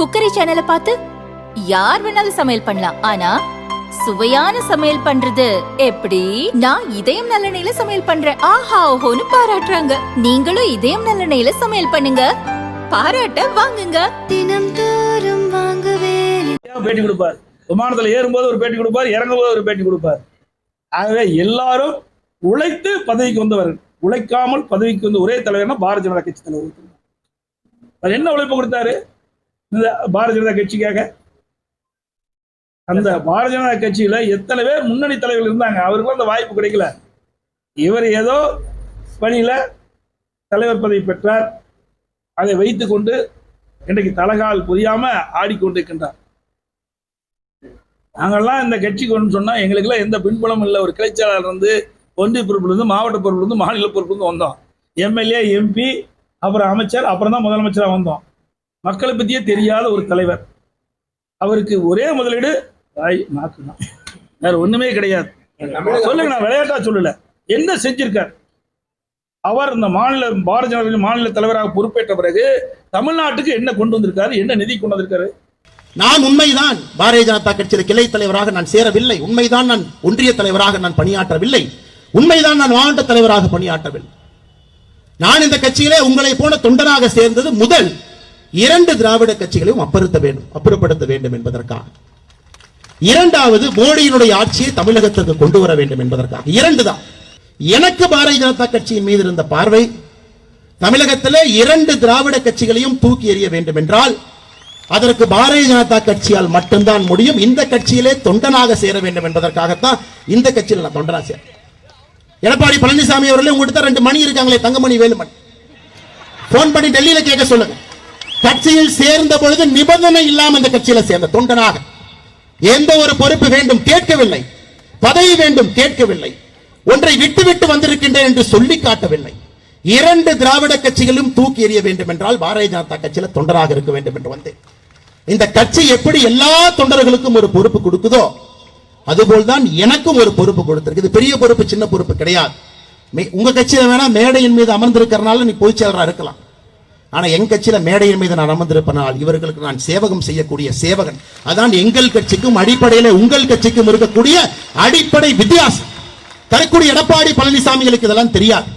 Cookery சேனலை பார்த்து யார் வேணாலும் சமையல் பண்ணலாம். ஆனா சுவையான சமையல் பண்றது எப்படி? நான் இதயம் நல்லெண்ணெயில சமையல் பண்றேன். ஆஹா ஓஹோன்னு பாராட்டுறாங்க. நீங்களும் இதயம் நல்லெண்ணெயில சமையல் பண்ணுங்க. பாராட்ட வாங்குங்க. தினம் தோறும் வாங்குவே பேட்டி கொடுப்பார்? விமானத்துல ஏறும்போது ஒரு பேட்டி கொடுப்பார் இறங்கும்போது ஒரு பேட்டி கொடுப்பார். ஆகவே எல்லாரும் உழைத்து பதவிக்கு வந்தவர்கள். உழைக்காமல் பதவிக்கு வந்த ஒரே தலைவர்னா பாரதிய ஜனதா கட்சி தலைவர். அவர் என்ன உழைப்பு கொடுத்தாரு? இந்த பாரதிய ஜனதா கட்சிக்காக. அந்த பாரதிய ஜனதா கட்சியில எத்தனை பேர் முன்னணி தலைவர்கள் இருந்தாங்க? அவருக்கும் அந்த வாய்ப்பு கிடைக்கல. இவர் ஏதோ பணியில தலைவர் பதவி பெற்றார். அதை வைத்துக்கொண்டு இன்றைக்கு தலகால் புரியாம ஆடிக்கொண்டிருக்கின்றார். நாங்கெல்லாம் இந்த கட்சிக்கு ஒன்று சொன்னா எங்களுக்குலாம் எந்த பின்புலமும் இல்லை. ஒரு கிளைச்சாளர் இருந்து ஒன்றிய பொறுப்புலேருந்து மாவட்ட பொறுப்புலேருந்து மாநில பொறுப்புலேருந்து வந்தோம். எம்எல்ஏ எம்பி அப்புறம் அமைச்சர் அப்புறம் தான் முதலமைச்சராக வந்தோம். மக்களை பற்றியே தெரியாத ஒரு தலைவர். அவருக்கு ஒரே முதலீடு வாய் நாக்கு தான். வேற ஒண்ணுமே கிடையாது. சொல்லுங்க நான் விளையாட்டா சொல்லல. என்ன செஞ்சிருக்கார்? அவர் இந்த மாநில பாரதிய ஜனதா மாநில தலைவராக பொறுப்பேற்ற பிறகு தமிழ்நாட்டுக்கு என்ன கொண்டு வந்திருக்காரு? என்ன நிதி கொண்டு வந்திருக்காரு? நான் உண்மைதான் பாரதிய ஜனதா கட்சியில் கிளை தலைவராக நான் சேரவில்லை. உண்மைதான் நான் ஒன்றிய தலைவராக நான் பணியாற்றவில்லை. உண்மைதான் நான் மாவட்ட தலைவராக பணியாற்றவில்லை. நான் இந்த கட்சியிலே உங்களை போன தொண்டனாக சேர்ந்தது முதல் இரண்டு திராவிட கட்சிகளையும் அப்புறத்த வேண்டும் அப்புறப்படுத்த வேண்டும் என்பதற்காக. இரண்டாவது மோடியினுடைய ஆட்சியை தமிழகத்திற்கு கொண்டு வர வேண்டும் என்பதற்காக. இரண்டு தான் எனக்கு பாரதிய ஜனதா கட்சியின் மீது இருந்த பார்வை தமிழகத்திலே இரண்டு திராவிட கட்சிகளையும் தூக்கி எறிய வேண்டும் என்றால் அதற்கு பாரதிய ஜனதா கட்சியால் மட்டும்தான் முடியும். இந்த கட்சியிலே தொண்டனாக சேர வேண்டும் என்பதற்காகத்தான் இந்த கட்சியில் நான் தொண்டனாக சேர எடப்பாடி பழனிசாமி அவர்களே உங்கள்கிட்ட ரெண்டு மணி இருக்காங்களே தங்கமணி வேலுமணி போன் பண்ணி டெல்லியில கேட்க சொல்லுங்க. கட்சியில் சேர்ந்த பொழுது நிபந்தனை இல்லாமல் இந்த கட்சியில சேர்ந்த தொண்டனாக. எந்த ஒரு பொறுப்பு வேண்டும் கேட்கவில்லை. பதவி வேண்டும் கேட்கவில்லை. ஒன்றை விட்டு விட்டு வந்திருக்கின்றேன் என்று சொல்லி காட்டவில்லை. இரண்டு திராவிட கட்சிகளும் தூக்கி எறிய வேண்டும் என்றால் பாரதிய ஜனதா கட்சியில தொண்டராக இருக்க வேண்டும் என்று வந்தேன். இந்த கட்சி எப்படி எல்லா தொண்டர்களுக்கும் ஒரு பொறுப்பு கொடுக்குதோ அதுபோல்தான் எனக்கும் ஒரு பொறுப்பு கொடுத்திருக்கு. இது பெரிய பொறுப்பு சின்ன பொறுப்பு கிடையாது. உங்க கட்சியில வேணா மேடையின் மீது அமர்ந்திருக்கிறனால நீ பொதுச்செயலராக இருக்கலாம். ஆனா என் கட்சியில மேடையின் மீது நான் அமர்ந்திருப்பனால் இவர்களுக்கு நான் சேவகம் செய்யக்கூடிய சேவகன். அதான் எங்கள் கட்சிக்கும் அடிப்படையில உங்கள் கட்சிக்கும் இருக்கக்கூடிய அடிப்படை வித்தியாசம். தரக்கூடிய எடப்பாடி பழனிசாமிகளுக்கு இதெல்லாம் தெரியாது.